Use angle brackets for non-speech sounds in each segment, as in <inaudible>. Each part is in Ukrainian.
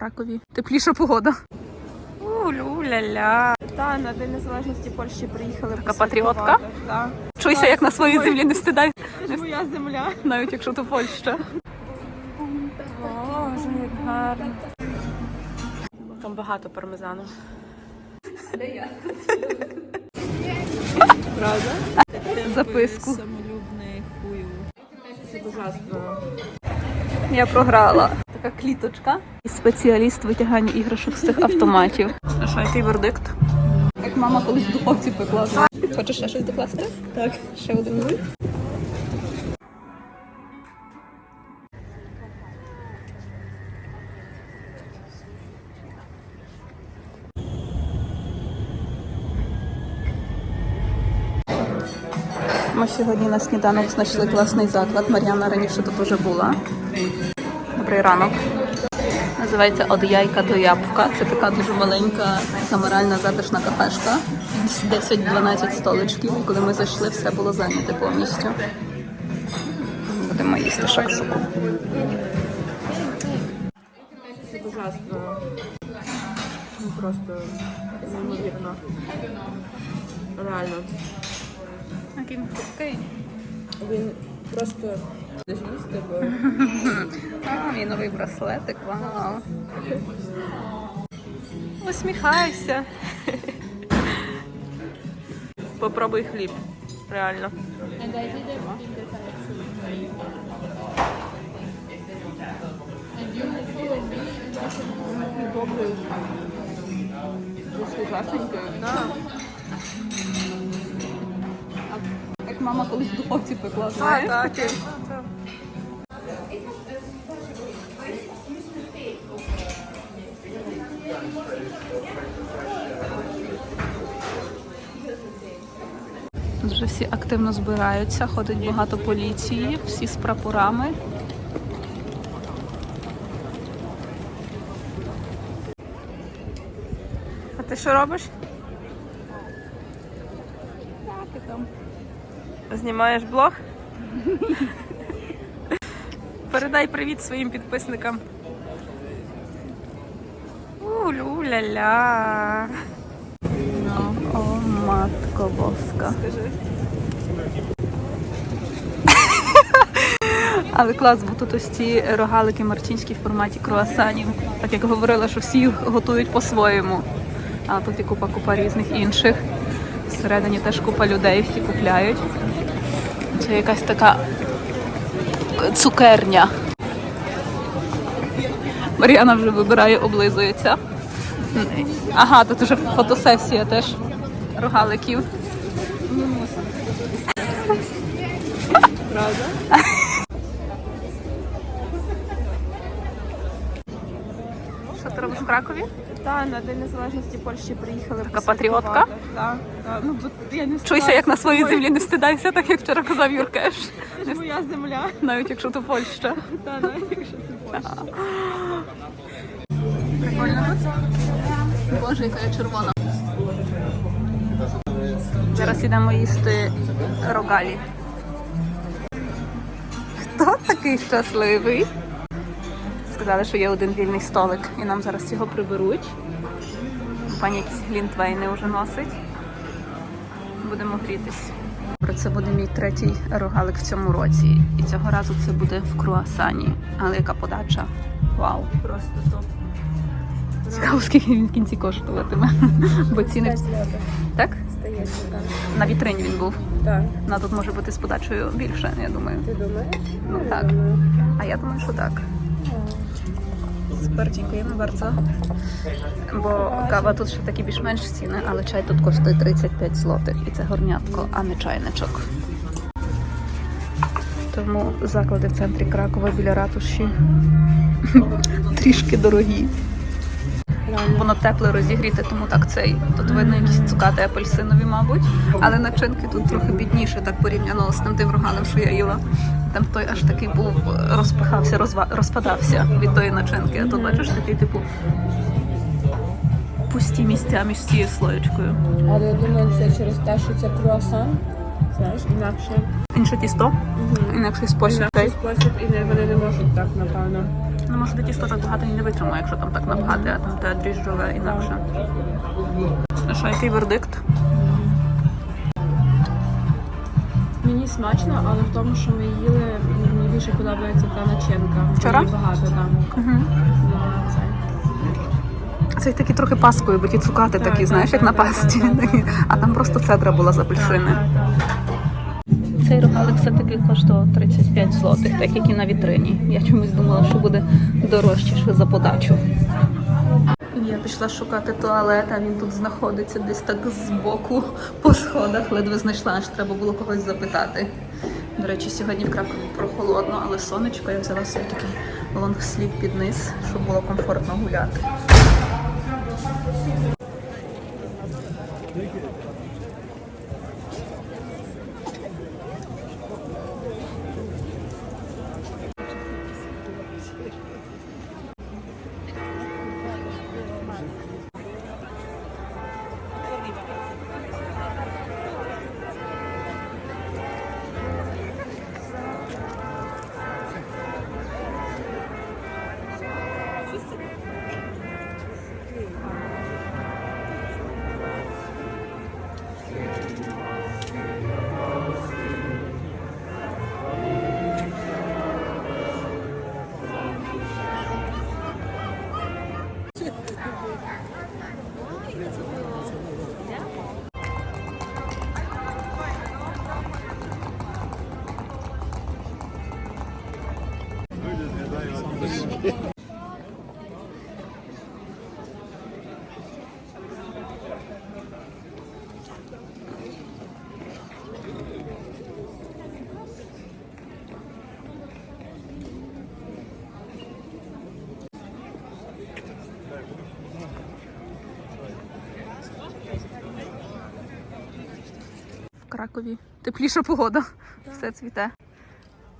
Кракові. Тепліша погода. У-лю-ля-ля. Та на День Незалежності Польщі приїхали. Така патріотка? Так. Чуйся, як на своїй землі не стидай, Це ж моя земля. навіть якщо то Польща. Боже, як гарно. Там багато пармезану. Де я? Правда? Записку. Самолюбний хую. Це ужасно. Я програла. Така кліточка. І спеціаліст витягання іграшок з цих автоматів. А що, який вердикт? Як мама колись в духовці пекла. Хочеш ще щось докласти? Так. Ще один нуль. Ми сьогодні на сніданок знайшли класний заклад. Мар'яна раніше тут вже була. Добрий ранок. Називається Од яйка до ябка. Це така дуже маленька камеральна затишна кафешка. 10-12 столичків. Коли ми зайшли, все було зайняте повністю. Будемо їсти шакшуку. Це ужасно. Ну просто неймовірно. Реально. Він просто їсти, бо А, мій новий браслетик, вау. Усміхайся. Попробуй хліб. Реально. добрий. Десь ужасненько. Як мама колись в духовці пекла, А, знаєш? так. Тут вже всі активно збираються, ходить багато поліції, всі з прапорами. А ти що робиш? Знімаєш блог? Передай привіт своїм підписникам. У-лю-ля-ля. Ну, о, матко боска. Скажи. Але клас, бо тут ось ці рогалики марчинські в форматі круасанів. Так як говорила, що всі їх готують по-своєму. А тут і купа-купа різних інших. Всередині теж купа людей, всі купляють. Це якась така цукерня. Мар'яна вже вибирає, облизується. Ага, тут вже фотосесія теж рогаликів. Правда? Кракові? Та на День Незалежності Польщі приїхали. Така патріотка? Так, так. Ну, бо я не Чуйся, як на своїй землі не стидайся, так як вчора казав Юркеш. Це ж моя земля. Навіть якщо то Польща. Та навіть якщо це Польща. Прикольно. Боже, яка я червона. Зараз йдемо їсти рогалі. Хто такий щасливий? Сказали, що є один вільний столик, і нам зараз його приберуть. Пані якісь глінтвейни вже носить. Будемо грітись. Це буде мій третій рогалик в цьому році. І цього разу це буде в круасані. Але яка подача? Вау! Просто топ. Цікаво, скільки він в кінці коштуватиме. <laughs> Бо ціни. Так? На вітрині він був. Так. На тут може бути з подачею більше, я думаю. Ти думаєш? Ну так. А я думаю, що так. Супер, дякуємо bardzo. Бо кава тут ще такі більш-менш ціни, але чай тут коштує 35 злотих. І це горнятко, а не чайничок. Тому заклади в центрі Кракова біля ратуші <laughs> трішки дорогі. Воно тепле розігріте, тому так цей. Тут видно якісь цукати апельсинові, мабуть. Але начинки тут трохи бідніше, так порівняно з тим тим рогалем, що я їла. Там той аж такий був, розпихався, розва... розпадався від тої начинки. А тут бачиш такий, типу, пусті місця між цією слоєчкою. Але я думаю, це через те, що це круасан. Знаєш, інакше. Інше тісто, інакший спосіб. Інакший спосіб, і вони не можуть так, напевно. Ну, може, тісто так багато і не витримає, якщо там так напхати, а там те дріжджове інакше. Ну що, який вердикт? Мені смачно, але в тому, що ми їли, мені більше подобається та начинка. Вчора? Її багато там. Угу. Ну, це. Це такі трохи паскою, бо ті цукати Так, такі, так, знаєш, як на пасті. <laughs> А там просто цедра була з апельсини. Цей рогалик все-таки коштував 35 злотих, так як і на вітрині. Я чомусь думала, що буде дорожче за подачу. Я пішла шукати туалет, а він тут знаходиться десь так збоку по сходах. Ледве знайшла, аж треба було когось запитати. До речі, сьогодні в Кракові прохолодно, але сонечко я взяла собі такий лонгслів під низ, щоб було комфортно гуляти. Кракові тепліша погода, все цвіте.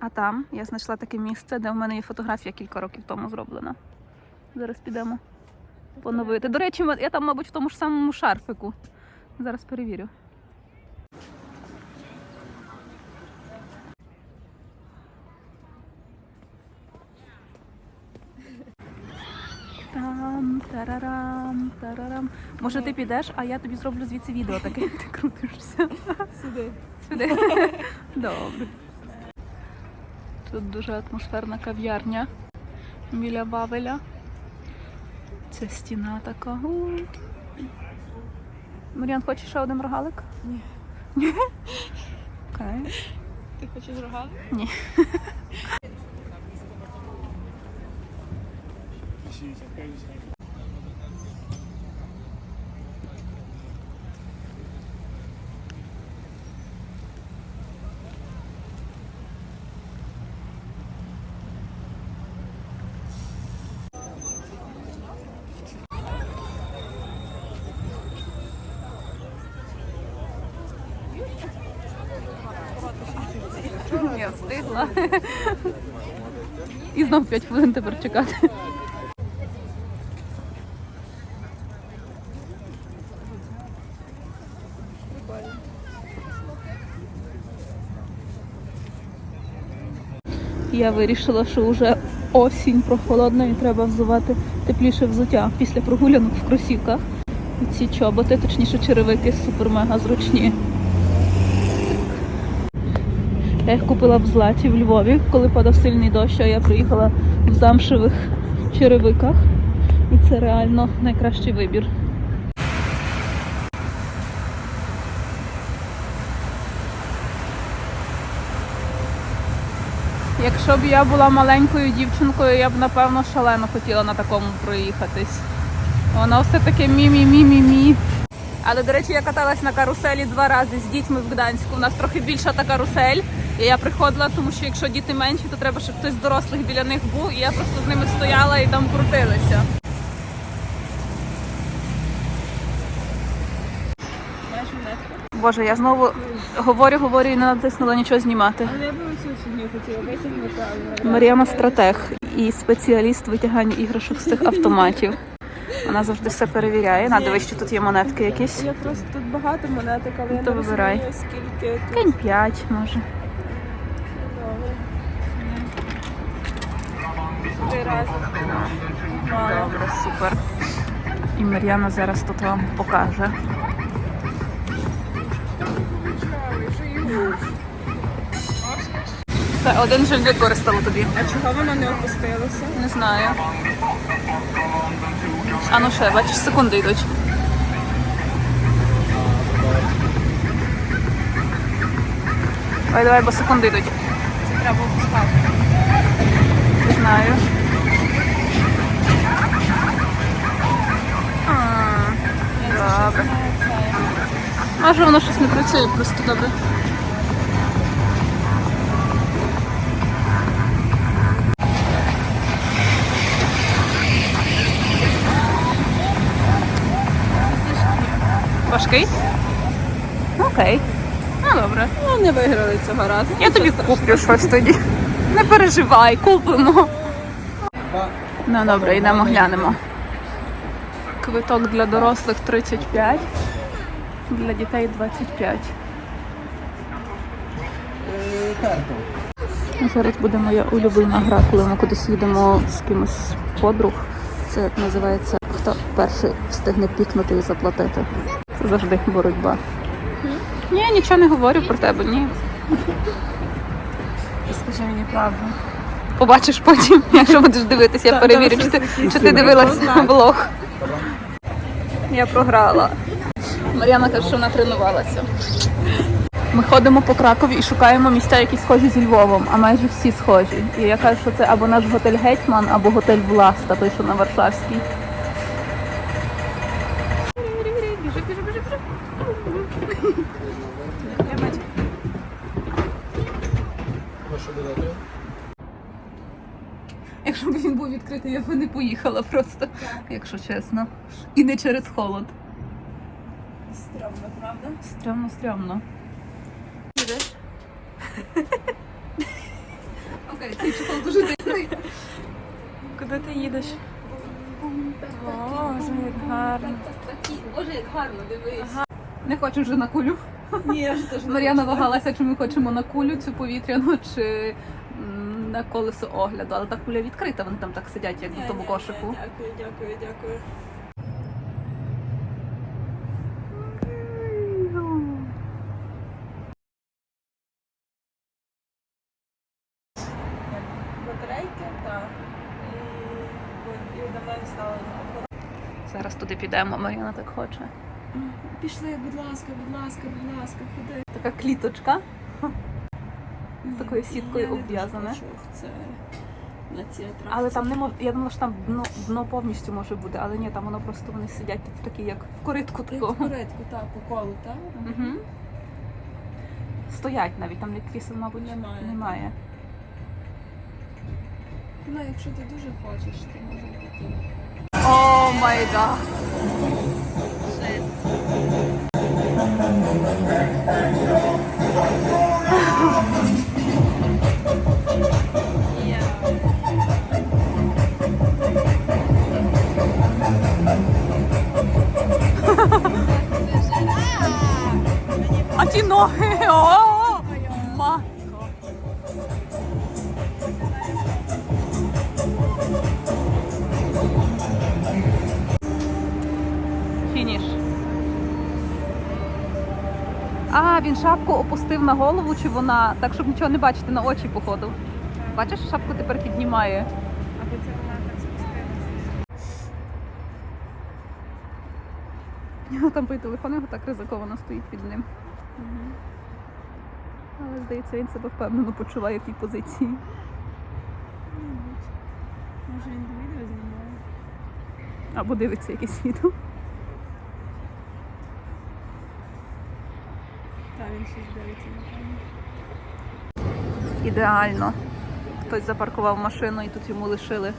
А там я знайшла таке місце, де в мене є фотографія кілька років тому зроблена. Зараз підемо поновити. До речі, я там, мабуть, в тому ж самому шарфику. Зараз перевірю. Там, тарарам, тарарам. Може, ти підеш, а я тобі зроблю звідси відео таке, як ти крутишся. Сюди. Сюди. Добре. Тут дуже атмосферна кав'ярня біля Вавеля. Це стіна така. Маріан, хочеш ще один рогалик? Ні. Ні? Окей. Ти хочеш рога? Ні. Я встигла. І знов 5 хвилин тепер чекати. Я вирішила, що вже осінь прохолодна і треба взувати тепліше взуття після прогулянок в кросівках. І ці чоботи, точніше черевики, супер-мега зручні. Я їх купила в Златі в Львові, коли падав сильний дощ, а я приїхала в замшевих черевиках. І це реально найкращий вибір. Якщо б я була маленькою дівчинкою, я б напевно шалено хотіла на такому проїхатись. Воно все таке мі-мі-мі-мі-мі. Але, до речі, я каталась на каруселі два рази з дітьми в Гданську. У нас трохи більша та карусель. І я приходила, тому що якщо діти менші, то треба, щоб хтось з дорослих біля них був. І я просто з ними стояла і там крутилася. Боже, я знову говорю, говорю і не натиснула нічого знімати. Але я би оцю фігню хотіла витягнути. Мар'яна стратег і спеціаліст витягання іграшок з цих автоматів. Вона завжди все перевіряє. На, дивись, що тут є монетки якісь. Я просто тут багато монеток, але я То не вибирай. розумію, скільки тут. День 5, може. Добре. одразу. Добре, супер. І Мар'яна зараз тут вам покаже. Все, один вже використала тобі. А чого воно не опустилося? Не знаю. А ну ще, бачиш, секунди йдуть. Давай, давай, бо секунди йдуть. Це треба опускати. Не знаю. Добре. Може воно щось не працює просто добре. Важкий? Окей. Ну добре. Ну, не виграли цього разу. Я тобі куплю щось тоді. Не переживай, купимо. Ну добре, йдемо глянемо. Квиток для дорослих 35, для дітей 25. Зараз буде моя улюблена гра, коли ми кудись їдемо з кимось з подруг. Це називається Хто перший встигне пікнути і заплатити. Це завжди боротьба. Ні, нічого не говорю про тебе, ні. Скажи мені правду. Побачиш потім, <laughs> якщо будеш дивитися, я перевірю, чи ти, чи ти дивилась знаю. влог. Я програла. Мар'яна каже, що вона тренувалася. Ми ходимо по Кракові і шукаємо місця, які схожі зі Львовом, а майже всі схожі. І я кажу, що це або наш готель Гетьман, або готель Власта, той, що на Варшавській. Біжи, біжи, біжи, біжи. Я бачу. Якщо б він я б не поїхала просто, якщо чесно. І не через холод. Стромно, правда? Стрьомно, стрьомно. Ідеш? Окей, цей чехол дуже дивний. Куди ти їдеш? Боже, як гарно. Боже, як гарно, дивись. Не хочу вже на кулю. Ні, я ж теж Мар'яна вагалася, чи ми хочемо на кулю цю повітряну, чи на колесо огляду. Але та куля відкрита, вони там так сидять, як в тому кошику. Дякую, дякую, дякую. Батарейки, так. І, і давно стало Зараз туди підемо, Мар'яна так хоче. Пішли, будь ласка, будь ласка, будь ласка, куди? Така кліточка. Такою сіткою обв'язане. Це на ці атракції. Але там не мож... я думала, що там дно, дно повністю може бути, але ні, там воно просто вони сидять в такій, як в коритку Як в порядку, так, по колу, так? Угу. Стоять навіть, там ні крісел, мабуть, Немає. немає. Ну, якщо ти дуже хочеш, то може бути. О май гад! Шапку на голову, чи вона так, щоб нічого не бачити, на очі походу. Бачиш, шапку тепер піднімає. Або це вона так спустилася. Там той телефон його так ризиковано стоїть під ним. Але здається, він себе впевнено почуває в тій позиції. Може він відео знімає? Або дивиться якесь відео. Так, він щось дивиться, напевно. Ідеально. Хтось запаркував машину і тут йому лишили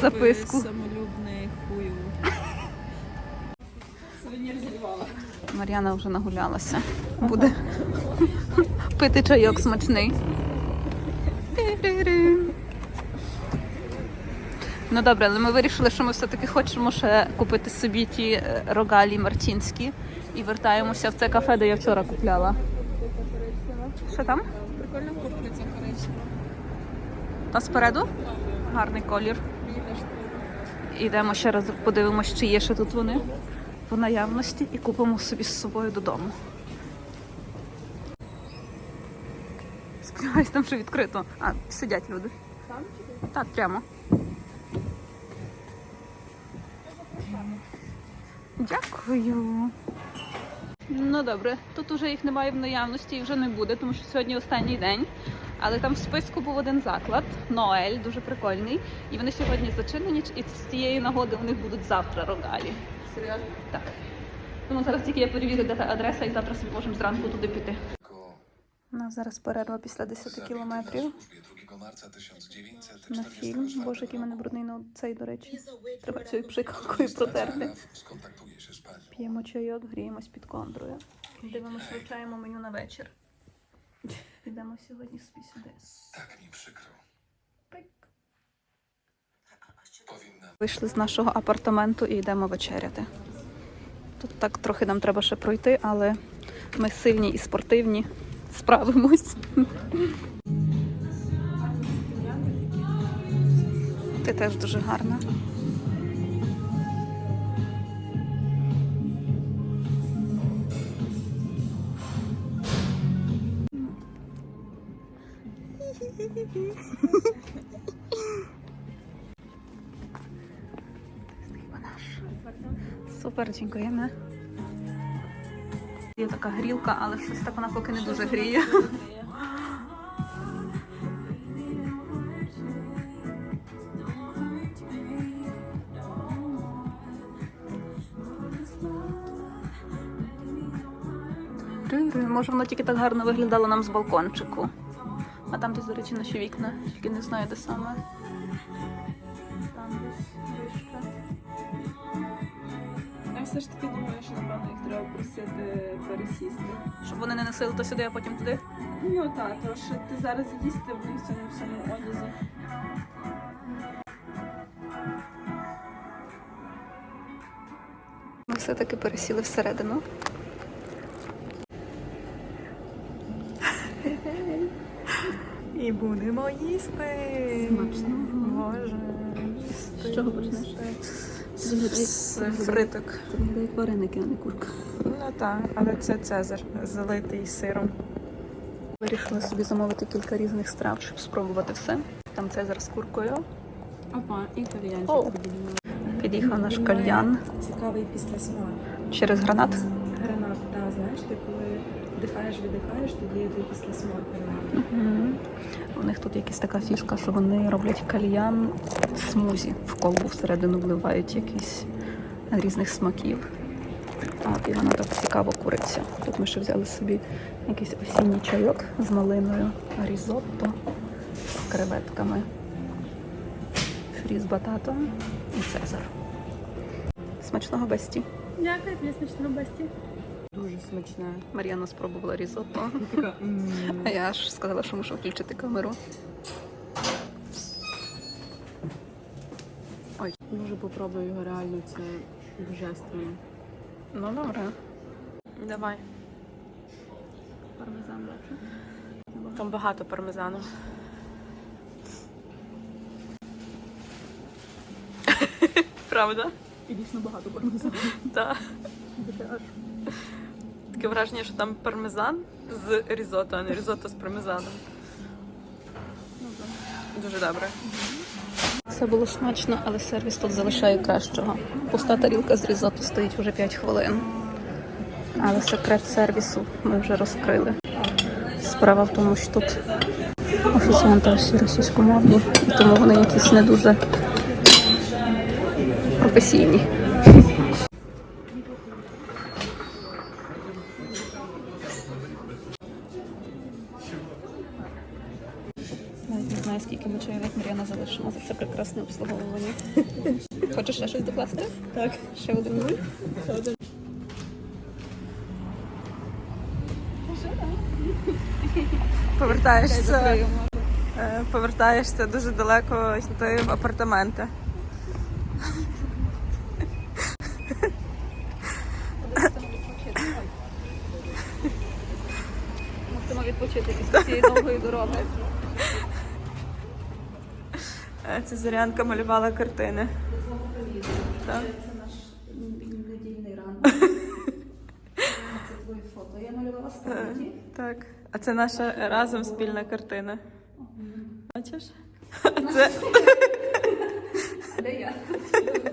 записку. Самолюбний хую. Сувенір зі Львова. Мар'яна вже нагулялася. Буде <laughs> пити чайок смачний. Ну добре, але ми вирішили, що ми все-таки хочемо ще купити собі ті е, рогалі мартінські і вертаємося в це кафе, де я вчора купляла. Що там? Прикольна куртка коричнева. Та спереду? Гарний колір. Йдемо ще раз подивимося, чи є ще тут вони в наявності і купимо собі з собою додому. Сподіваюсь, там ще відкрито. А, сидять люди. Так, прямо. Дякую. Ну добре, тут уже їх немає в наявності і вже не буде, тому що сьогодні останній день. Але там в списку був один заклад Ноель, дуже прикольний. І вони сьогодні зачинені, і з цієї нагоди у них будуть завтра рогалі. Серйозно? Так. Тому зараз тільки я перевірю, де та адреса, і завтра собі можемо зранку туди піти. У нас зараз перерва після 10 кілометрів służbie 2 marca на фільм. Боже, який мене брудний на цей, до речі. Треба цією пшикалкою протерти. П'ємо чайок, гріємось під кондрою. Дивимося, вивчаємо меню на вечір. Підемо сьогодні собі сюди. Tak mi przykro. Powinna Вийшли з нашого апартаменту і йдемо вечеряти. Тут так трохи нам треба ще пройти, але ми сильні і спортивні, справимось. Ти теж дуже гарна. Супер, дякуємо. Є така грілка, але щось так вона поки не дуже гріє. Може, воно тільки так гарно виглядало нам з балкончику. А там десь, до речі, наші вікна, тільки не знаю, де саме. Все ж таки думаю, що напевно їх треба просити пересісти. Щоб вони не носили то сюди, а потім туди. Ну так, тому що ти зараз їсти в цьому всьому одязі. Ми все-таки пересіли всередину. І будемо їсти. Смачно. Боже. З чого почнеш? З фриток. Це виглядає як вареники, а не курка. Ну так, але це Цезар, залитий сиром. Вирішили собі замовити кілька різних страв, щоб спробувати все. Там Цезар з куркою. Опа, і кальянчик Під'їхав наш кальян Цікавий післясмак. через гранат. Гранат, так, знаєш, ти коли вдихаєш, видихаєш, тоді йде післясмак гранату. Мгм. У них тут якась така фішка, що вони роблять кальян смузі. В колбу всередину вливають якісь різних смаків. От, і воно так цікаво куриться. Тут ми ще взяли собі якийсь осінній чайок з малиною, різотто з креветками, фрі з бататом і цезар. Смачного бесті. Дякую, тобі смачно басті. Дуже смачне. Мар'яна спробувала різотто. А я аж сказала, що мушу включити камеру. Дуже попробую його реально, це божественно. Ну добре. Давай. Пармезан бачу. Там багато пармезану. <laughs> Правда? І дійсно багато пармезану. Так. Таке враження, що там пармезан з різото, а не різото з пармезаном. Дуже добре. Все було смачно, але сервіс тут залишає кращого. Пуста тарілка з різото стоїть вже 5 хвилин. Але секрет сервісу ми вже розкрили. Справа в тому, що тут офіціанти всі російськомовні, тому вони якісь не дуже професійні. Ще? Так. Ще один нуль? Ще один. Повертаєшся, е, повертаєшся дуже далеко йти в апартаменти. Мусимо відпочити після цієї довгої дороги. Е, Це Зорянка малювала картини. Це наш недільний ранок. Це <laughs> твої фото. Я малювала е, спагеті. Так. А це наша разом спільна картина. Бачиш? Це... Де я? <laughs>